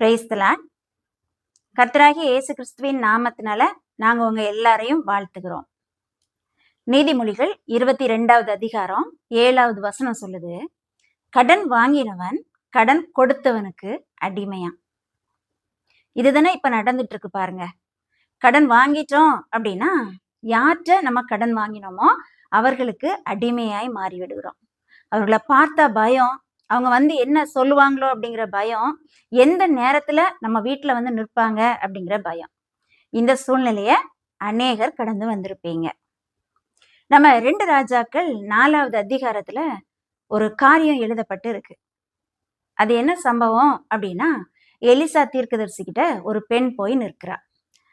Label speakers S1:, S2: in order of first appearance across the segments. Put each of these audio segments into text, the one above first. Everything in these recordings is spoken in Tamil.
S1: பிரைஸ்தலான் கர்த்தராகிய இயேசு கிறிஸ்துவின் நாமத்தினால நாங்க உங்க எல்லாரையும் வாழ்த்துகிறோம். நீதிமொழிகள் இருபத்தி ரெண்டாவது அதிகாரம் ஏழாவது வசனம் சொல்லுது. கடன் வாங்கினவன் கடன் கொடுத்தவனுக்கு அடிமையா இதுதானே இப்ப நடந்துட்டு இருக்கு பாருங்க. கடன் வாங்கிட்டோம் அப்படின்னா யார்கிட்ட நம்ம கடன் வாங்கினோமோ அவர்களுக்கு அடிமையாய் மாறிவிடுகிறோம். அவர்களை பார்த்தா பயம் அவங்க வந்து என்ன சொல்லுவாங்களோ அப்படிங்கிற பயம் எந்த நேரத்துல நம்ம வீட்டுல வந்து நிற்பாங்க அப்படிங்கிற பயம். இந்த சூழ்நிலைய அநேகர் கடந்து வந்திருப்பீங்க. நம்ம ரெண்டு ராஜாக்கள் நாலாவது அதிகாரத்துல ஒரு காரியம் எழுதப்பட்டு இருக்கு. அது என்ன சம்பவம் அப்படின்னா எலிசா தீர்க்கதரிசி கிட்ட ஒரு பெண் போய் நிற்கிறா.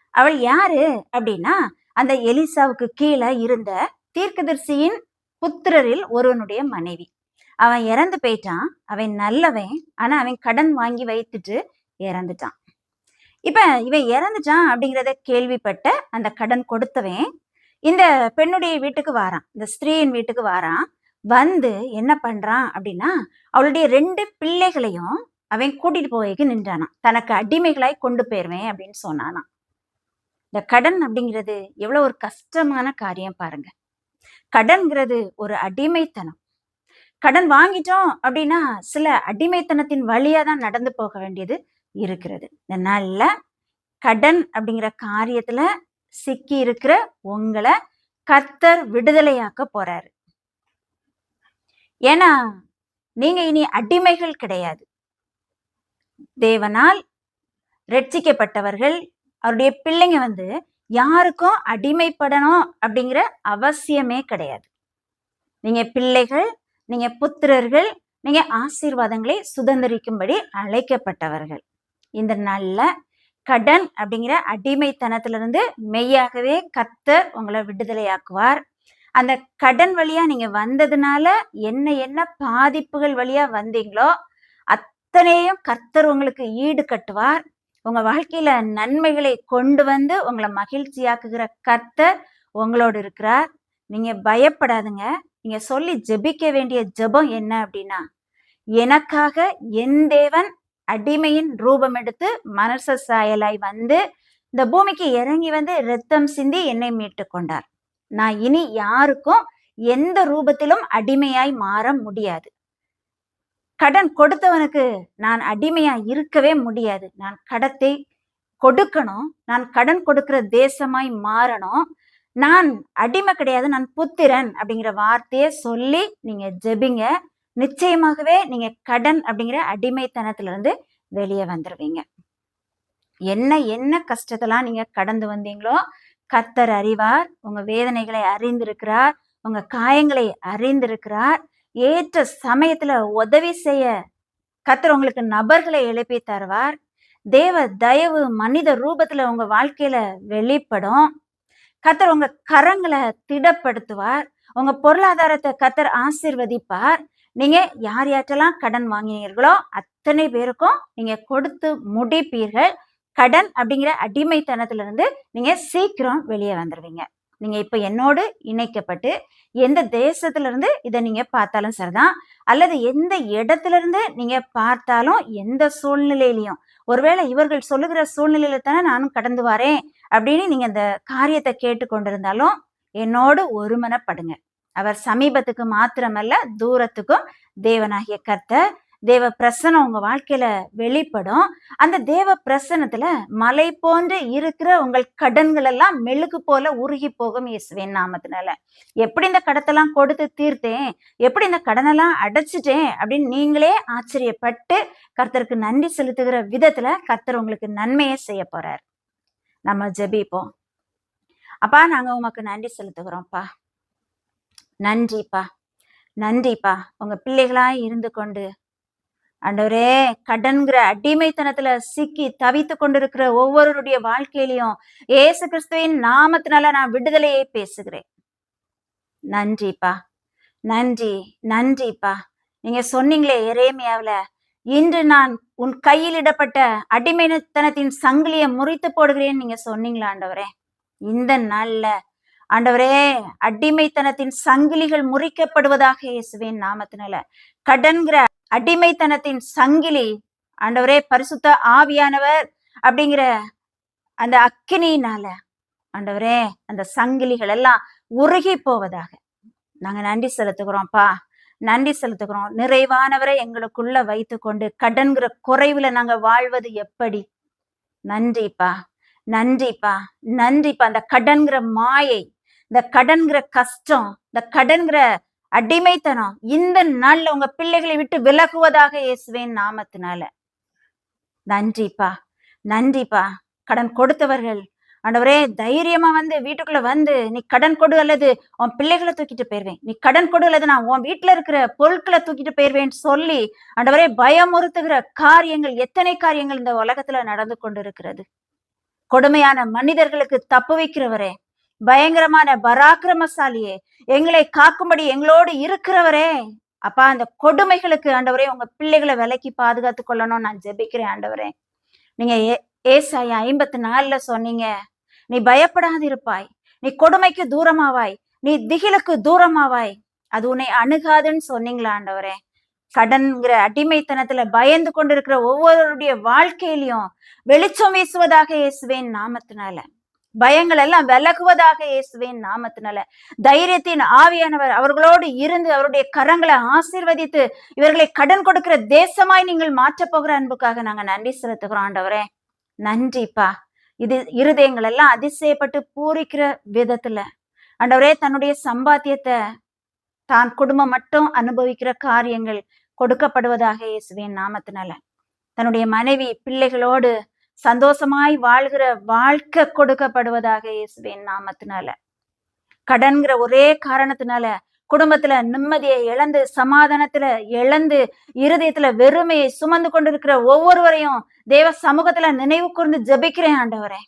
S1: அவள் யாரு அப்படின்னா அந்த எலிசாவுக்கு கீழே இருந்த தீர்க்கதரிசியின் புத்திரரில் ஒருவனுடைய மனைவி. அவன் இறந்து போயிட்டான். அவன் நல்லவன். ஆனா அவன் கடன் வாங்கி வைத்துட்டு இறந்துட்டான். இப்ப இவன் இறந்துட்டான் அப்படிங்கிறத கேள்விப்பட்ட அந்த கடன் கொடுத்தவன் இந்த பெண்ணுடைய வீட்டுக்கு வாரான். இந்த ஸ்திரீயின் வீட்டுக்கு வாரான். வந்து என்ன பண்றான் அப்படின்னா அவளுடைய ரெண்டு பிள்ளைகளையும் அவன் கூட்டிட்டு போய்க்கு நின்றானான் தனக்கு அடிமைகளாய் கொண்டு போயிருவேன் அப்படின்னு சொன்னானாம். இந்த கடன் அப்படிங்கிறது எவ்வளவு ஒரு கஷ்டமான காரியம் பாருங்க. கடன்கிறது ஒரு அடிமைத்தனம். கடன் வாங்கிட்டோம் அப்படின்னா சில அடிமைத்தனத்தின் வழியா தான் நடந்து போக வேண்டியது இருக்கிறது. இந்த நாள்ல கடன் அப்படிங்கிற காரியத்துல சிக்கி இருக்கிற உங்களை கத்தர் விடுதலையாக்க போறாரு. ஏன்னா நீங்க இனி அடிமைகள் கிடையாது. தேவனால் ரட்சிக்கப்பட்டவர்கள் அவருடைய பிள்ளைங்க வந்து யாருக்கும் அடிமைப்படணும் அப்படிங்கிற அவசியமே கிடையாது. நீங்க பிள்ளைகள் நீங்க புத்திரர்கள் நீங்க ஆசீர்வாதங்களை சுதந்திரிக்கும்படி அழைக்கப்பட்டவர்கள். இந்த நல்ல கடன் அப்படிங்கிற அடிமைத்தனத்திலிருந்து மெய்யாகவே கர்த்தர் உங்களை விடுதலையாக்குவார். அந்த கடன் வழியா நீங்க வந்ததுனால என்ன என்ன பாதிப்புகள் வழியா வந்தீங்களோ அத்தனையும் கர்த்தர் உங்களுக்கு ஈடு கட்டுவார். உங்க வாழ்க்கையில நன்மைகளை கொண்டு வந்து உங்களை மகிழ்ச்சியாக்குகிற கர்த்தர் உங்களோடு இருக்கிறார். நீங்க பயப்படாதுங்க. நீங்க சொல்லி ஜெபிக்க வேண்டிய ஜெபம் என்ன அப்படின்னா எனக்காக என் தேவன் அடிமையின் ரூபம் எடுத்து மனச சாயலாய் வந்து இந்த பூமிக்கு இறங்கி வந்து ரத்தம் சிந்தி என்னை மீட்டு கொண்டார். நான் இனி யாருக்கும் எந்த ரூபத்திலும் அடிமையாய் மாற முடியாது. கடன் கொடுத்தவனுக்கு நான் அடிமையா இருக்கவே முடியாது. நான் கடத்தை கொடுக்கணும். நான் கடன் கொடுக்கிற தேசமாய் மாறணும். நான் அடிமை கிடையாது நான் புத்திரன் அப்படிங்கிற வார்த்தையை சொல்லி நீங்க ஜெபிங்க. நிச்சயமாகவே நீங்க கடன் அப்படிங்கிற அடிமைத்தனத்துல இருந்து வெளியே வந்துடுவீங்க என்ன என்ன கஷ்டத்தெல்லாம் நீங்க கடந்து வந்தீங்களோ கத்தர் அறிவார் உங்க வேதனைகளை அறிந்திருக்கிறார் உங்க காயங்களை அறிந்திருக்கிறார் ஏற்ற சமயத்துல உதவி செய்ய கத்தர் உங்களுக்கு நபர்களை எழுப்பி தருவார். தேவ தயவு மனித ரூபத்துல உங்க வாழ்க்கையில வெளிப்படும். கத்தர் உங்க கரங்களை திடப்படுத்துவார். உங்க பொருளாதாரத்தை கத்தர் ஆசிர்வதிப்பார். நீங்க யார் யார்ட்டெல்லாம் கடன் வாங்கினீர்களோ அத்தனை பேருக்கும் நீங்க கொடுத்து முடிப்பீர்கள். கடன் அப்படிங்கிற அடிமைத்தனத்திலிருந்து நீங்க சீக்கிரம் வெளியே வந்துடுவீங்க நீங்க இப்ப என்னோடு இணைக்கப்பட்டு எந்த தேசத்துல இருந்து இதை நீங்க பார்த்தாலும் சரிதான். அல்லது எந்த இடத்துல இருந்து நீங்க பார்த்தாலும் எந்த சூழ்நிலையிலையும். ஒருவேளை இவர்கள் சொல்லுகிற சூழ்நிலையில தானே நானும் கடந்து வரேன். அப்படின்னு நீங்க இந்த காரியத்தை கேட்டு கொண்டிருந்தாலும் என்னோடு ஒருமனப்படுங்க. அவர் சமீபத்துக்கு மாத்திரமல்ல தூரத்துக்கும் தேவனாகிய கர்த்தர் தேவ பிரசனம் உங்க வாழ்க்கையில வெளிப்படும். அந்த தேவ பிரசனத்துல மலை போன்று இருக்கிற உங்கள் கடன்கள் எல்லாம் மெழுகு போல உருகி போகும் இயேசுவின் நாமத்தினால. எப்படி இந்த கடத்தெல்லாம் கொடுத்து தீர்த்தேன்? எப்படி இந்த கடனெல்லாம் அடைச்சிட்டேன்? அப்படின்னு நீங்களே ஆச்சரியப்பட்டு கர்த்தருக்கு நன்றி செலுத்துகிற விதத்துல கர்த்தர் உங்களுக்கு நன்மையை செய்ய போறார். நம்ம ஜெபிப்போம். அப்பா நாங்க உமக்கு நன்றி செலுத்துகிறோம்ப்பா. நன்றிப்பா. நன்றிப்பா. உங்க பிள்ளைகளா இருந்து கொண்டு ஆண்டவரே கடன்கிற அடிமைத்தனத்துல சிக்கி தவித்து கொண்டிருக்கிற ஒவ்வொருடைய வாழ்க்கையிலையும் ஏசு கிறிஸ்துவின் நாமத்தினால நான் விடுதலையே பேசுகிறேன். நன்றிப்பா. நன்றி. நன்றிப்பா. நீங்க சொன்னீங்களே எரேமியாவுல இன்று நான் உன் கையில் இடப்பட்ட அடிமைத்தனத்தின் சங்கிலியை முறித்து போடுகிறேன்னு நீங்க சொன்னீங்களா ஆண்டவரே? இந்த நாள்ல ஆண்டவரே அடிமைத்தனத்தின் சங்கிலிகள் முறிக்கப்படுவதாக இயேசுவின் நாமத்தினால கடன்கிற அடிமைத்தனத்தின் சங்கிலி ஆண்டவரே பரிசுத்த ஆவியானவர் அப்படிங்கிற அந்த அக்கினியினால ஆண்டவரே அந்த சங்கிலிகள் எல்லாம் உருகி போவதாக. நாங்க நன்றி செலுத்துகிறோம்ப்பா நன்றி செலுத்துகிறோம். நிறைவானவரை எங்களுக்குள்ள வைத்துக்கொண்டு கடன்கிற குறைவுல நாங்க வாழ்வது எப்படி? நன்றிப்பா. நன்றிப்பா. நன்றிப்பா. அந்த கடன்கிற மாயை இந்த கடன்கிற கஷ்டம் இந்த கடன்கிற அடிமைத்தனம் இந்த நாள்ல உங்க பிள்ளைகளை விட்டு விலகுவதாக இயேசுவேன் நாமத்தினால. நன்றிப்பா. நன்றிப்பா. கடன் கொடுத்தவர்கள் ஆண்டவரே தைரியமா வந்து வீட்டுக்குள்ள வந்து நீ கடன் கொடு அல்லது உன் பிள்ளைகளை தூக்கிட்டு போயிருவேன். நீ கடன் கொடு அல்லது நான் உன் வீட்டுல இருக்கிற பொருட்களை தூக்கிட்டு போயிருவேன்னு சொல்லி ஆண்டவரே பயமுறுத்துகிற காரியங்கள் எத்தனை காரியங்கள் இந்த உலகத்துல நடந்து கொண்டிருக்கிறது. கொடுமையான மனிதர்களுக்கு தப்பு வைக்கிறவரே பயங்கரமான பராக்கிரமசாலியே எங்களை காக்கும்படி எங்களோடு இருக்கிறவரே. அப்பா அந்த கொடுமைகளுக்கு ஆண்டவரே உங்க பிள்ளைகளை விலைக்கு பாதுகாத்து கொள்ளணும் நான் ஜெபிக்கிறேன் ஆண்டவரே. நீங்க ஏ ஏசாயா ஐம்பத்தி நாலுல சொன்னீங்க நீ பயப்படாதிருப்பாய். நீ கொடுமைக்கு தூரமாவாய். நீ திகிலுக்கு தூரமாவாய். அது உன்னை அணுகாதுன்னு சொன்னீங்களா ஆண்டவரே? கடன்கிற அடிமைத்தனத்துல பயந்து கொண்டிருக்கிற ஒவ்வொருடைய வாழ்க்கையிலையும் வெளிச்சம் வீசுவதாக இயேசுவேன் நாமத்தினால பயங்கள் எல்லாம் விலகுவதாக இயேசுவேன் நாமத்தினால தைரியத்தின் ஆவியானவர் அவர்களோடு இருந்து அவருடைய கரங்களை ஆசீர்வதித்து இவர்களை கடன் கொடுக்கிற தேசமாய் நீங்கள் மாற்றப் போகிற அன்புக்காக நாங்க நன்றி செலுத்துகிறோம் ஆண்டவரே. நன்றிப்பா. இது இருதயங்கள் எல்லாம் அதிசயப்பட்டு பூரிக்கிற விதத்துல. ஆண்டவரே தன்னுடைய சம்பாத்தியத்தை தான் குடும்பம் மட்டும் அனுபவிக்கிற காரியங்கள் கொடுக்கப்படுவதாக இயேசுவின் நாமத்தினால. தன்னுடைய மனைவி பிள்ளைகளோடு சந்தோஷமாய் வாழ்கிற வாழ்க்கை கொடுக்கப்படுவதாக இயேசுவின் நாமத்தினால. கடன்கிற ஒரே காரணத்தினால குடும்பத்துல நிம்மதியை இழந்து சமாதானத்துல இழந்து இருதயத்துல வெறுமையை சுமந்து கொண்டிருக்கிற ஒவ்வொருவரையும் தேவ சமூகத்துல நினைவு கூர்ந்து ஜபிக்கிறேன் ஆண்டவரே.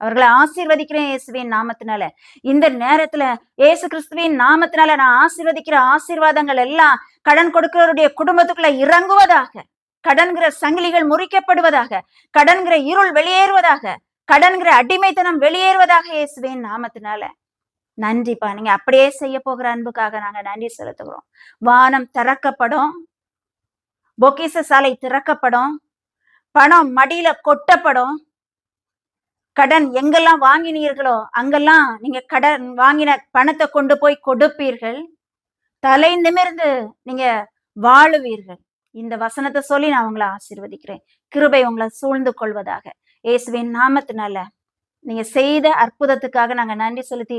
S1: அவர்களை ஆசீர்வதிக்கிறேன் இயேசுவின் நாமத்தினால. இந்த நேரத்துல இயேசு கிறிஸ்துவின் நாமத்தினால நான் ஆசீர்வதிக்கிற ஆசீர்வாதங்கள் எல்லாம் கடன் கொடுக்கிறவருடைய குடும்பத்துக்குள்ள இறங்குவதாக கடன்கிற சங்கிலிகள் முறிக்கப்படுவதாக கடன்கிற இருள் வெளியேறுவதாக கடன்கிற அடிமைத்தனம் வெளியேறுவதாக இயேசுவின் நாமத்தினால. நன்றிப்பா. நீங்க அப்படியே செய்ய போகிற அன்புக்காக நாங்க நன்றி செலுத்துகிறோம். வானம் திறக்கப்படும். பொக்கிச சாலை திறக்கப்படும். பணம் மடியில கொட்டப்படும். கடன் எங்கெல்லாம் வாங்கினீர்களோ அங்கெல்லாம் நீங்க கடன் வாங்கின பணத்தை கொண்டு போய் கொடுப்பீர்கள். தலை நிமிர்ந்து நீங்க வாழுவீர்கள். இந்த வசனத்தை சொல்லி நான் உங்களை ஆசீர்வதிக்கிறேன். கிருபை உங்களை சூழ்ந்து கொள்வதாக. இயேசுவின் நாமத்தினால நீங்க செய்த அற்புதத்துக்காக நாங்க நன்றி செலுத்தி